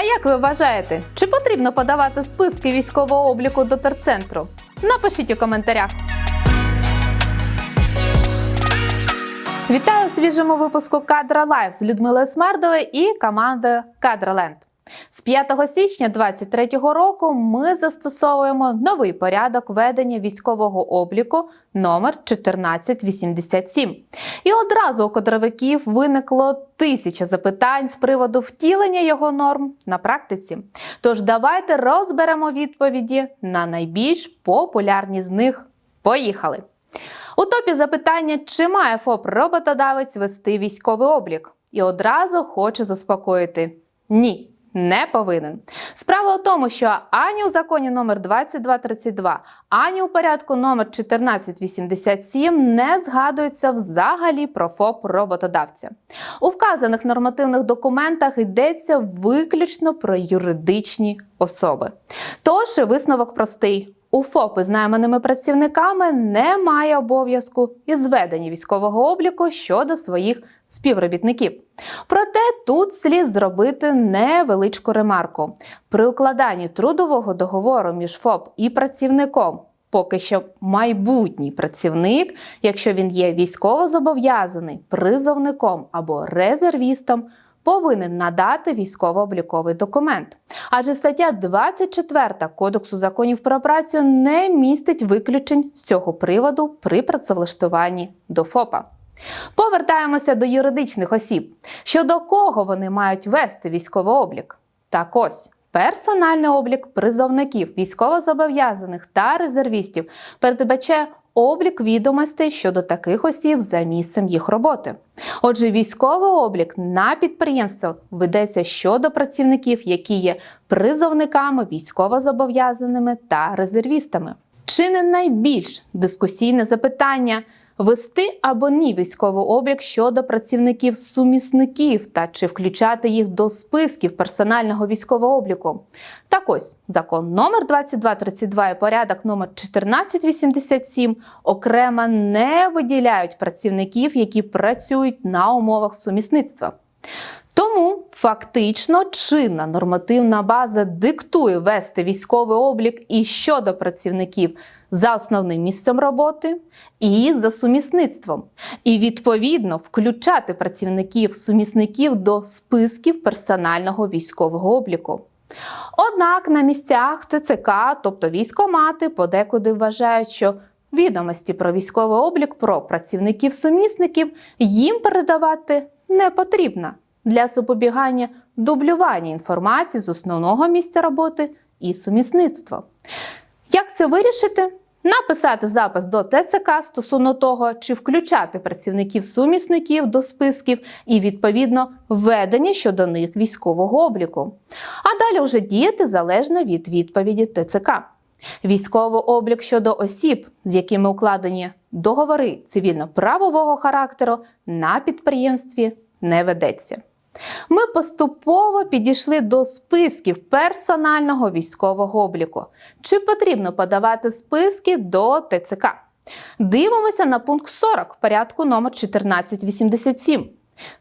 А як ви вважаєте, чи потрібно подавати списки військового обліку до терцентру? Напишіть у коментарях. Вітаю у свіжому випуску Кадра Лайв з Людмилою Смердовою і командою Кадраленд. З 5 січня 2023 року ми застосовуємо новий порядок ведення військового обліку номер 1487. І одразу у кадровиків виникло тисяча запитань з приводу втілення його норм на практиці. Тож давайте розберемо відповіді на найбільш популярні з них. Поїхали! У топі запитання, чи має ФОП роботодавець вести військовий облік? І одразу хочу заспокоїти: ні. Не повинен. Справа у тому, що ані у законі номер 2232, ані у порядку номер 1487 не згадується взагалі про ФОП роботодавця. У вказаних нормативних документах йдеться виключно про юридичні особи. Тож висновок простий. У ФОПи з найманими працівниками немає обов'язку із зведення військового обліку щодо своїх співробітників. Проте тут слід зробити невеличку ремарку. При укладанні трудового договору між ФОП і працівником, поки що майбутній працівник, якщо він є військовозобов'язаний, призовником або резервістом, повинен надати військово-обліковий документ. Адже стаття 24 Кодексу законів про працю не містить виключень з цього приводу при працевлаштуванні до ФОПа. Повертаємося до юридичних осіб. Щодо кого вони мають вести військовий облік? Так ось. Персональний облік призовників, військовозобов'язаних та резервістів передбачає облік відомостей щодо таких осіб за місцем їх роботи. Отже, військовий облік на підприємствах ведеться щодо працівників, які є призовниками, військовозобов'язаними та резервістами. Чи не найбільш дискусійне запитання? Вести або ні військовий облік щодо працівників сумісників та чи включати їх до списків персонального військового обліку. Так ось закон номер 2232 і порядок номер 1487 окремо не виділяють працівників, які працюють на умовах сумісництва. Тому фактично чинна нормативна база диктує вести військовий облік і щодо працівників за основним місцем роботи і за сумісництвом, і відповідно включати працівників сумісників до списків персонального військового обліку. Однак на місцях ТЦК, тобто військомати, подекуди вважають, що відомості про військовий облік про працівників-сумісників їм передавати не потрібно для запобігання дублювання інформації з основного місця роботи і сумісництва. Як це вирішити? Написати запис до ТЦК стосовно того, чи включати працівників-сумісників до списків і, відповідно, введення щодо них військового обліку. А далі вже діяти залежно від відповіді ТЦК. Військовий облік щодо осіб, з якими укладені договори цивільно-правового характеру, на підприємстві не ведеться. Ми поступово підійшли до списків персонального військового обліку. Чи потрібно подавати списки до ТЦК? Дивимося на пункт 40 порядку номер 1487.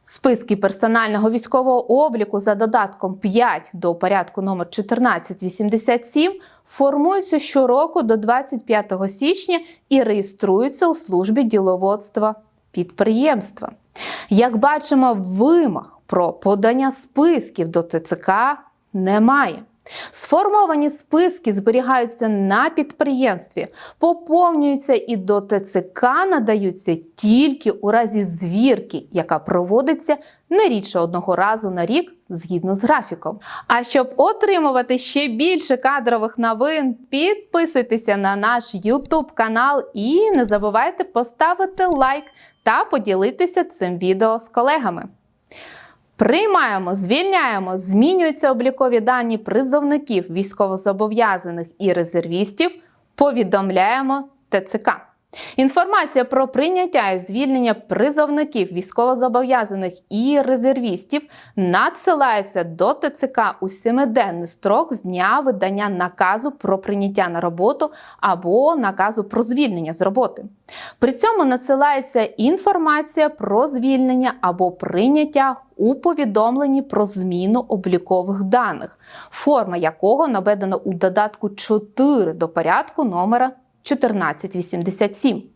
Списки персонального військового обліку за додатком 5 до порядку номер 1487 формуються щороку до 25 січня і реєструються у службі діловодства підприємства. Як бачимо, вимог про подання списків до ТЦК немає. Сформовані списки зберігаються на підприємстві, поповнюються і до ТЦК надаються тільки у разі звірки, яка проводиться не рідше одного разу на рік згідно з графіком. А щоб отримувати ще більше кадрових новин, підписуйтеся на наш YouTube канал і не забувайте поставити лайк та поділитися цим відео з колегами. Приймаємо, звільняємо, змінюються облікові дані призовників, військовозобов'язаних і резервістів. Повідомляємо ТЦК. Інформація про прийняття і звільнення призовників, військовозобов'язаних і резервістів надсилається до ТЦК у семиденний строк з дня видання наказу про прийняття на роботу або наказу про звільнення з роботи. При цьому надсилається інформація про звільнення або прийняття у повідомленні про зміну облікових даних, форма якого наведена у додатку 4 до порядку номера 1487.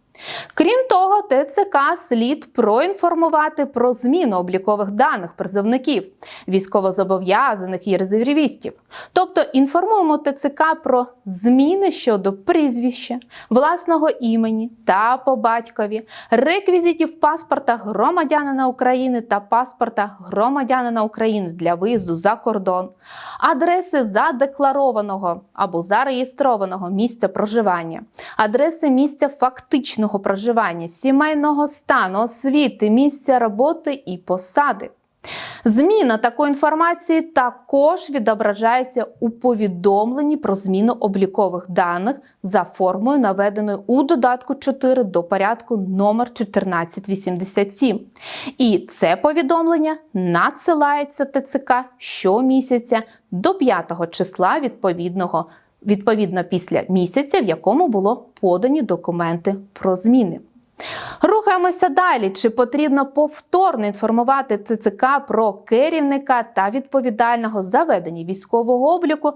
Крім того, ТЦК слід проінформувати про зміну облікових даних призовників, військовозобов'язаних і резервістів. Тобто інформуємо ТЦК про зміни щодо прізвища, власного імені та по батькові, реквізитів паспорта громадянина України та паспорта громадянина України для виїзду за кордон, адреси задекларованого або зареєстрованого місця проживання, адреси місця фактичного проживання, сімейного стану, освіти, місця роботи і посади. Зміна такої інформації також відображається у повідомленні про зміну облікових даних за формою, наведеною у додатку 4 до порядку номер 1487. І це повідомлення надсилається ТЦК щомісяця до 5 числа відповідного відповідно після місяця, в якому було подані документи про зміни. Рухаємося далі. Чи потрібно повторно інформувати ЦЦК про керівника та відповідального за ведення військового обліку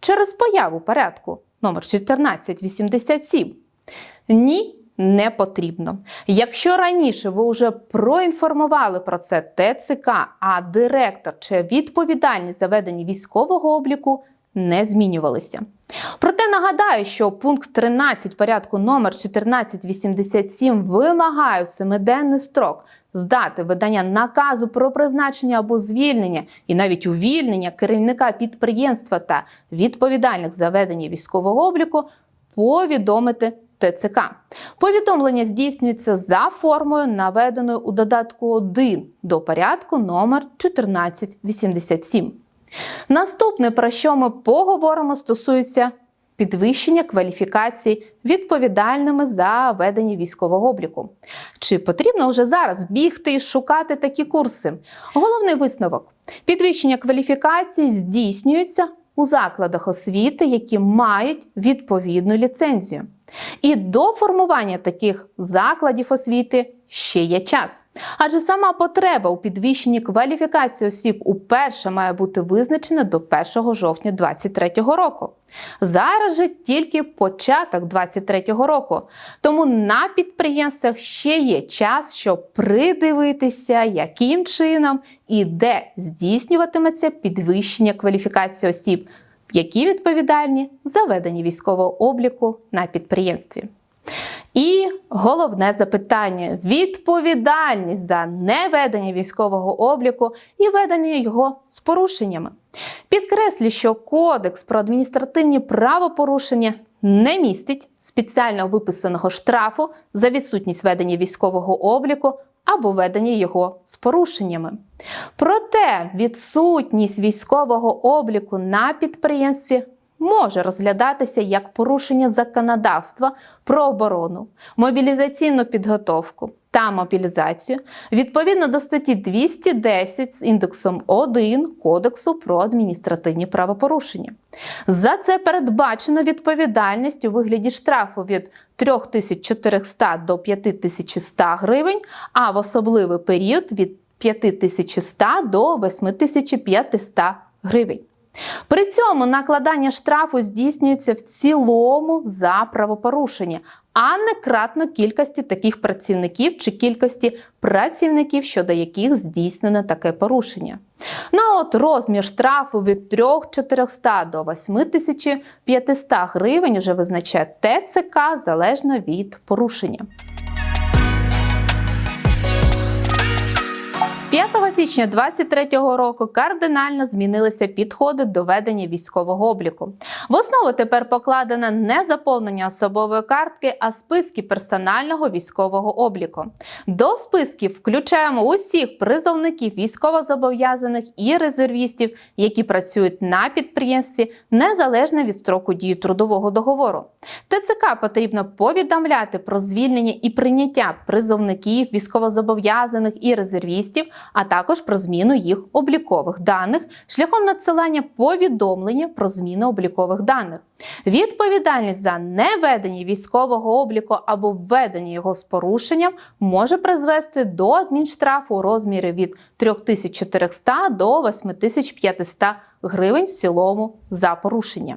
через появу порядку номер 1487? Ні. Не потрібно. Якщо раніше ви вже проінформували про це ТЦК, а директор чи відповідальність за ведення військового обліку не змінювалися. Нагадаю, що пункт 13 порядку номер 1487 вимагає у семиденний строк з дати видання наказу про призначення або звільнення і навіть увільнення керівника підприємства та відповідальних за ведення військового обліку повідомити ТЦК. Повідомлення здійснюється за формою, наведеною у додатку 1 до порядку номер 1487. Наступне, про що ми поговоримо, стосується підвищення кваліфікації відповідальними за ведення військового обліку. Чи потрібно вже зараз бігти і шукати такі курси? Головний висновок: підвищення кваліфікації здійснюється у закладах освіти, які мають відповідну ліцензію. І до формування таких закладів освіти ще є час. Адже сама потреба у підвищенні кваліфікації осіб уперше має бути визначена до 1 жовтня 2023 року. Зараз же тільки початок 2023 року. Тому на підприємствах ще є час, щоб придивитися, яким чином і де здійснюватиметься підвищення кваліфікації осіб які відповідальні за ведення військового обліку на підприємстві. І головне запитання: відповідальність за неведення військового обліку і ведення його з порушеннями. Підкреслю, що Кодекс про адміністративні правопорушення не містить спеціально виписаного штрафу за відсутність ведення військового обліку або ведення його з порушеннями. Проте відсутність військового обліку на підприємстві може розглядатися як порушення законодавства про оборону, мобілізаційну підготовку та мобілізацію відповідно до статті 210 з індексом 1 Кодексу про адміністративні правопорушення. За це передбачено відповідальність у вигляді штрафу від 3400 до 5100 гривень, а в особливий період від 5100 до 8500 гривень. При цьому накладання штрафу здійснюється в цілому за правопорушення, а не кратно кількості таких працівників чи кількості працівників, щодо яких здійснено таке порушення. Ну от розмір штрафу від 3400 до 8500 гривень вже визначає ТЦК залежно від порушення. З 5 січня 2023 року кардинально змінилися підходи до ведення військового обліку. В основу тепер покладено не заповнення особової картки, а списки персонального військового обліку. До списків включаємо усіх призовників військовозобов'язаних і резервістів, які працюють на підприємстві незалежно від строку дії трудового договору. ТЦК потрібно повідомляти про звільнення і прийняття призовників, військовозобов'язаних і резервістів а також про зміну їх облікових даних шляхом надсилання повідомлення про зміну облікових даних. Відповідальність за неведення військового обліку або введення його з порушенням може призвести до адмінштрафу у розмірі від 3400 до 8500 гривень в цілому за порушення.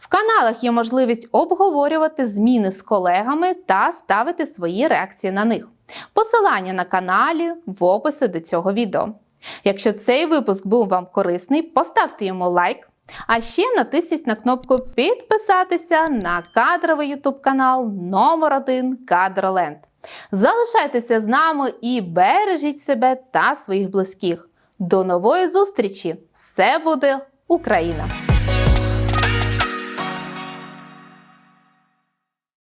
В каналах є можливість обговорювати зміни з колегами та ставити свої реакції на них. Посилання на каналі в описі до цього відео. Якщо цей випуск був вам корисний, поставте йому лайк. А ще натисніть на кнопку підписатися на кадровий YouTube канал номер 1 Кадроленд. Залишайтеся з нами і бережіть себе та своїх близьких. До нової зустрічі! Все буде Україна!